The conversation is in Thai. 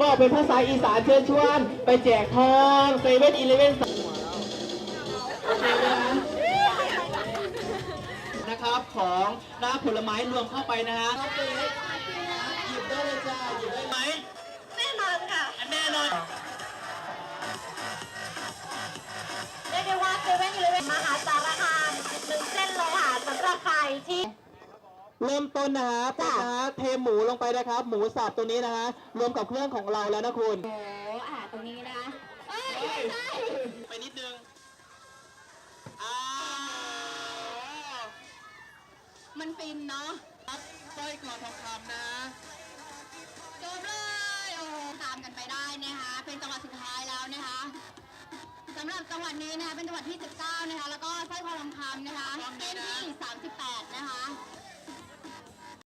บอกเป็นภาษาอีสานเชิญชวน ไปแจกทองเซเว่นอีเลเว่นนะครับของน้ำผลไม้รวมเข้าไปนะฮะ เริ่มต้นนะฮะเป็นนะฮะเทหมูลงไปนะครับ หมูสับตัวนี้นะฮะรวมกับเครื่องของเราแล้วนะคุณ โอ้อ่าตรงนี้นะเอ้ยไม่ใช่ไปนิดนึงอ้าวมันฟินเนาะครับสร้อยคอทองคำนะจบเลยโอ้โหตามกันไปได้นะคะเป็นจังหวัดสุดท้ายแล้วนะคะสำหรับจังหวัดนี้นะคะเป็นจังหวัดที่ 19 นะคะ แล้วก็สร้อยคอทองคำนะคะเส้นที่ 38 นะคะ